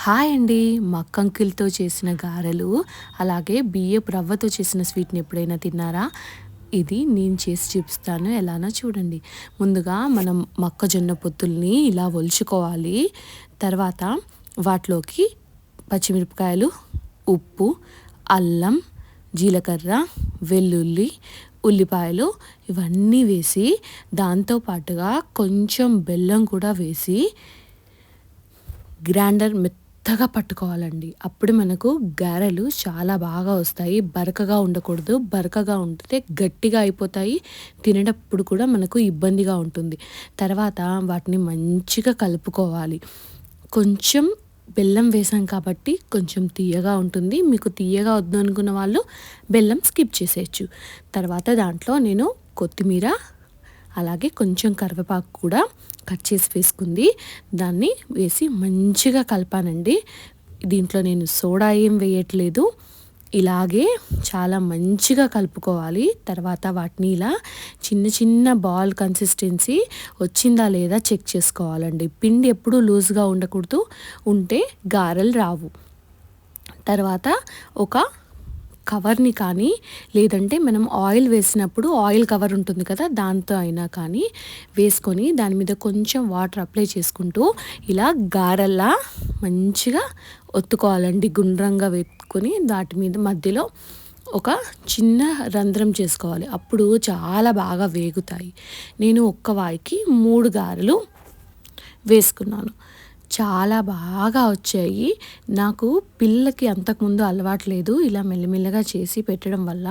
Hi అండి. మక్కంకిల్తో చేసిన గారెలు అలాగే బియ్యపు రవ్వతో చేసిన స్వీట్ని ఎప్పుడైనా తిన్నారా? ఇది నేను చేసి చూపిస్తాను. ఎలానో చూడండి. ముందుగా మనం మొక్కజొన్న పొత్తుల్ని ఇలా ఒలుచుకోవాలి. తర్వాత వాటిలోకి పచ్చిమిరపకాయలు ఉప్పు అల్లం జీలకర్ర వెల్లుల్లి ఉల్లిపాయలు ఇవన్నీ వేసి దాంతో పాటుగా కొంచెం బెల్లం కూడా వేసి గ్రైండర్ మెత్తగా పట్టుకోవాలండి. అప్పుడు మనకు గారెలు చాలా బాగా వస్తాయి. బరకగా ఉండకూడదు. బరకగా ఉంటే గట్టిగా అయిపోతాయి. తినేటప్పుడు కూడా మనకు ఇబ్బందిగా ఉంటుంది. తర్వాత వాటిని మంచిగా కలుపుకోవాలి. కొంచెం బెల్లం వేసాం కాబట్టి కొంచెం తీయగా ఉంటుంది. మీకు తీయగా వద్దు అనుకున్న వాళ్ళు బెల్లం స్కిప్ చేసేయచ్చు. తర్వాత దాంట్లో నేను కొత్తిమీర అలాగే కొంచెం కరివేపాకు కూడా కట్ చేసి వేసుకుంది. దాన్ని వేసి మంచిగా కలపానండి. దీంట్లో నేను సోడా ఏం వేయట్లేదు. ఇలాగే చాలా మంచిగా కలుపుకోవాలి. తర్వాత వాటిని ఇలా చిన్న చిన్న బాల్ కన్సిస్టెన్సీ వచ్చిందా లేదా చెక్ చేసుకోవాలండి. పిండి ఎప్పుడూ లూజ్గా ఉండకూడదు. ఉంటే గారెలు రావు. తర్వాత ఒక కవర్ని కానీ లేదంటే మనం ఆయిల్ వేసినప్పుడు ఆయిల్ కవర్ ఉంటుంది కదా దాంతో అయినా కానీ వేసుకొని దాని మీద కొంచెం వాటర్ అప్లై చేసుకుంటూ ఇలా గారెల్లా మంచిగా ఒత్తుకోవాలండి. గుండ్రంగా వెతుకొని దాటి మీద మధ్యలో ఒక చిన్న రంధ్రం చేసుకోవాలి. అప్పుడు చాలా బాగా వేగుతాయి. నేను ఒక్క వాయికి మూడు గారెలు వేసుకున్నాను. చాలా బాగా వచ్చాయి. నాకు పిల్లకి అంతకుముందు అలవాటు లేదు. ఇలా మెల్లమెల్లగా చేసి పెట్టడం వల్ల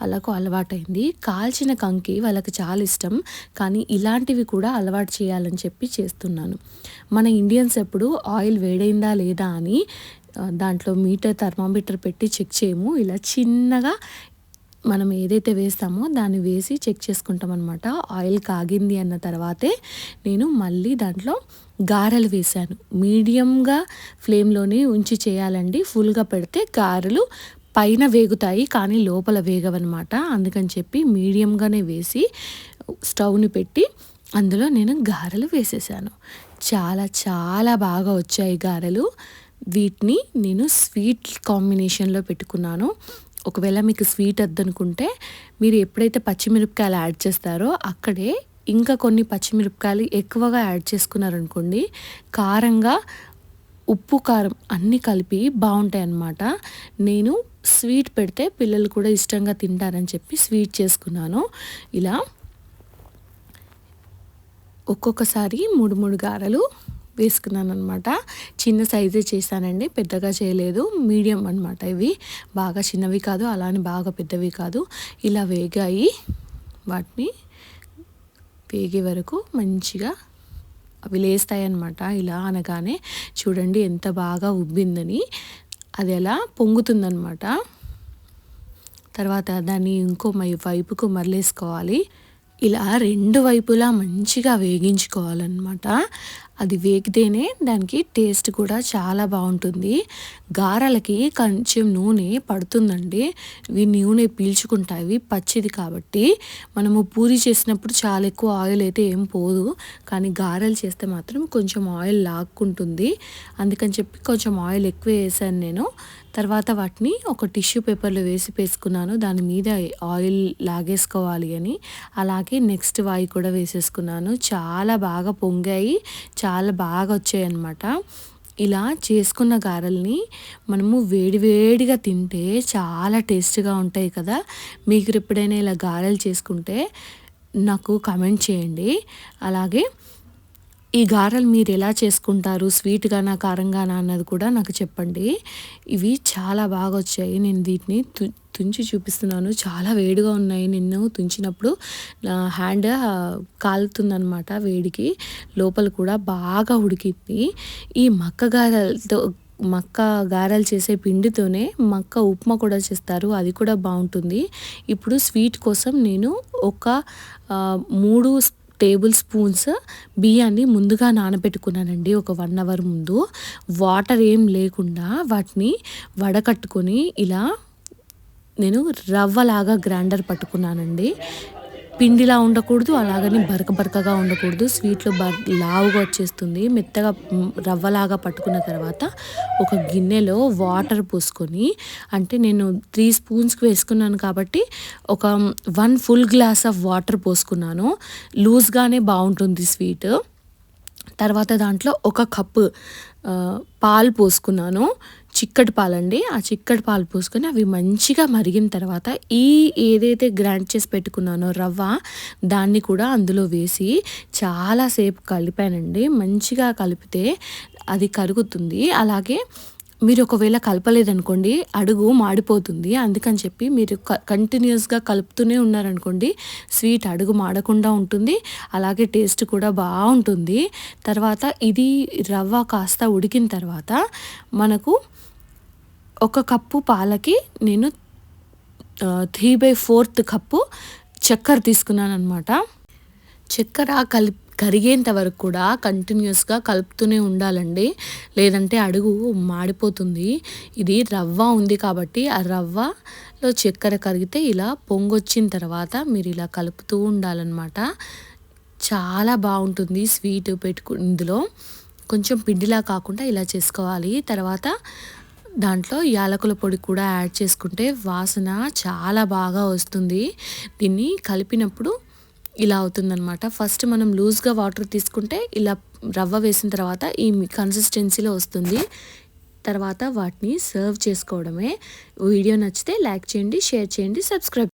వాళ్ళకు అలవాటైంది. కాల్చిన కంకి వాళ్ళకి చాలా ఇష్టం. కానీ ఇలాంటివి కూడా అలవాటు చేయాలని చెప్పి చేస్తున్నాను. మన ఇండియన్స్ ఎప్పుడు ఆయిల్ వేడైందా లేదా అని దాంట్లో మీటర్ థర్మామీటర్ పెట్టి చెక్ చేయము. ఇలా చిన్నగా మనం ఏదైతే వేస్తామో దాన్ని వేసి చెక్ చేసుకుంటాం అనమాట ఆయిల్ కాగింది అన్న తర్వాతే నేను మళ్ళీ దాంట్లో గారెలు వేశాను. మీడియంగా ఫ్లేమ్లోనే ఉంచి చేయాలండి. ఫుల్గా పెడితే గారెలు పైన వేగుతాయి కానీ లోపల వేగవన్నమాట. అందుకని చెప్పి మీడియంగానే వేసి స్టవ్ని పెట్టి అందులో నేను గారెలు వేసేసాను. చాలా చాలా బాగా వచ్చాయి గారెలు. వీటిని నేను స్వీట్ కాంబినేషన్లో పెట్టుకున్నాను. ఒకవేళ మీకు స్వీట్ వద్దనుకుంటే మీరు ఎప్పుడైతే పచ్చిమిరపకాయలు యాడ్ చేస్తారో అక్కడే ఇంకా కొన్ని పచ్చిమిరపకాయలు ఎక్కువగా యాడ్ చేసుకున్నారనుకోండి కారంగా ఉప్పు కారం అన్నీ కలిపి బాగుంటాయి అన్నమాట నేను స్వీట్ పెడితే పిల్లలు కూడా ఇష్టంగా తింటారని చెప్పి స్వీట్ చేసుకున్నాను. ఇలా ఒక్కొక్కసారి మూడు మూడు గారెలు వేసుకున్నాను అనమాట చిన్న సైజే చేశానండి పెద్దగా చేయలేదు మీడియం అనమాట ఇవి. బాగా చిన్నవి కాదు అలానే బాగా పెద్దవి కాదు. ఇలా వేగాయి వాటిని వేగే వరకు మంచిగా అవి లేస్తాయన్నమాట ఇలా అనగానే. చూడండి ఎంత బాగా ఉబ్బిందని. అది ఎలా పొంగుతుందనమాట తర్వాత దాన్ని ఇంకో వైపుకు మరలేసుకోవాలి. ఇలా రెండు వైపులా మంచిగా వేగించుకోవాలన్నమాట. అది వేగితేనే దానికి టేస్ట్ కూడా చాలా బాగుంటుంది. గారెలకి కొంచెం నూనె పడుతుందండి. ఇవి నూనె పీల్చుకుంటాయి పచ్చిది కాబట్టి. మనము పూరి చేసినప్పుడు చాలా ఎక్కువ ఆయిల్ అయితే ఏం పోదు. కానీ గారెలు చేస్తే మాత్రం కొంచెం ఆయిల్ లాక్కుంటుంది. అందుకని చెప్పి కొంచెం ఆయిల్ ఎక్కువ వేసాను నేను. తర్వాత వాటిని ఒక టిష్యూ పేపర్లో వేసి వేసుకున్నాను దాని మీద ఆయిల్ లాగేసుకోవాలి అని. అలాగే నెక్స్ట్ వాయి కూడా వేసేసుకున్నాను. చాలా బాగా పొంగాయి. చాలా బాగా వచ్చాయి అన్నమాట ఇలా చేసుకున్న గారెల్ని మనము వేడివేడిగా తింటే చాలా టేస్ట్గా ఉంటాయి కదా. మీకు ఎప్పుడైనా ఇలా గారెలు చేసుకుంటే నాకు కమెంట్ చేయండి. అలాగే ఈ గారెలు మీరు ఎలా చేసుకుంటారు? స్వీట్గానా కారంగానా అన్నది కూడా నాకు చెప్పండి. ఇవి చాలా బాగా వచ్చాయి. నేను వీటిని తుంచి చూపిస్తున్నాను. చాలా వేడిగా ఉన్నాయి. నిన్ను తుంచినప్పుడు నా హ్యాండ్ కాలుతుందనమాట వేడికి. లోపల కూడా బాగా ఉడికింది. ఈ మక్క గారెలతో మక్క గారెలు చేసే పిండితోనే మక్క ఉప్మా కూడా చేస్తారు. అది కూడా బాగుంటుంది. ఇప్పుడు స్వీట్ కోసం నేను ఒక మూడు టేబుల్ స్పూన్స్ బియ్యాన్ని ముందుగా నానబెట్టుకున్నానండి ఒక వన్ అవర్ ముందు. వాటర్ ఏం లేకుండా వాటిని వడకట్టుకొని ఇలా నేను రవ్వలాగా గ్రైండర్ పట్టుకున్నానండి. పిండిలా ఉండకూడదు అలాగని బరక బరకగా ఉండకూడదు. స్వీట్లో బర్ లావుగా వచ్చేస్తుంది. మెత్తగా రవ్వలాగా పట్టుకున్న తర్వాత ఒక గిన్నెలో వాటర్ పోసుకొని అంటే నేను త్రీ స్పూన్స్కి వేసుకున్నాను కాబట్టి ఒక one full glass of water పోసుకున్నాను. లూజ్గానే బాగుంటుంది స్వీట్. తర్వాత దాంట్లో ఒక కప్పు పాలు పోసుకున్నాను. చిక్కటి పాలండి. ఆ చిక్కటి పాలు పోసుకొని అవి మంచిగా మరిగిన తర్వాత ఈ ఏదైతే గ్రైండ్ చేసి పెట్టుకున్నానో రవ్వ దాన్ని కూడా అందులో వేసి చాలాసేపు కలిపానండి. మంచిగా కలిపితే అది కరుగుతుంది. అలాగే మీరు ఒకవేళ కలపలేదనుకోండి అడుగు మాడిపోతుంది. అందుకని చెప్పి మీరు కంటిన్యూస్గా కలుపుతూనే ఉన్నారనుకోండి స్వీట్ అడుగు మాడకుండా ఉంటుంది. అలాగే టేస్ట్ కూడా బాగుంటుంది. తర్వాత ఇది రవ్వ కాస్త ఉడికిన తర్వాత మనకు ఒక కప్పు పాలకి నేను త్రీ బై ఫోర్త్ కప్పు చక్కెర తీసుకున్నాను అనమాట చక్కెర కలిపి కరిగేంత వరకు కూడా కంటిన్యూస్గా కలుపుతూనే ఉండాలండి. లేదంటే అడుగు మాడిపోతుంది. ఇది రవ్వ ఉంది కాబట్టి ఆ రవ్వలో చక్కెర కరిగితే ఇలా పొంగొచ్చిన తర్వాత మీరు ఇలా కలుపుతూ ఉండాలన్నమాట. చాలా బాగుంటుంది స్వీట్ పెట్టుకు ఇందులో కొంచెం పిండిలా కాకుండా ఇలా చేసుకోవాలి. తర్వాత దాంట్లో యాలకుల పొడి కూడా యాడ్ చేసుకుంటే వాసన చాలా బాగా వస్తుంది. దీన్ని కలిపినప్పుడు ఇలా అవుతుందనమాట ఫస్ట్ మనం లూజ్గా వాటర్ తీసుకుంటే ఇలా రవ్వ వేసిన తర్వాత ఈ కన్సిస్టెన్సీలో వస్తుంది. తర్వాత వాటిని సర్వ్ చేసుకోవడమే. వీడియో నచ్చితే లైక్ చేయండి షేర్ చేయండి సబ్స్క్రైబ్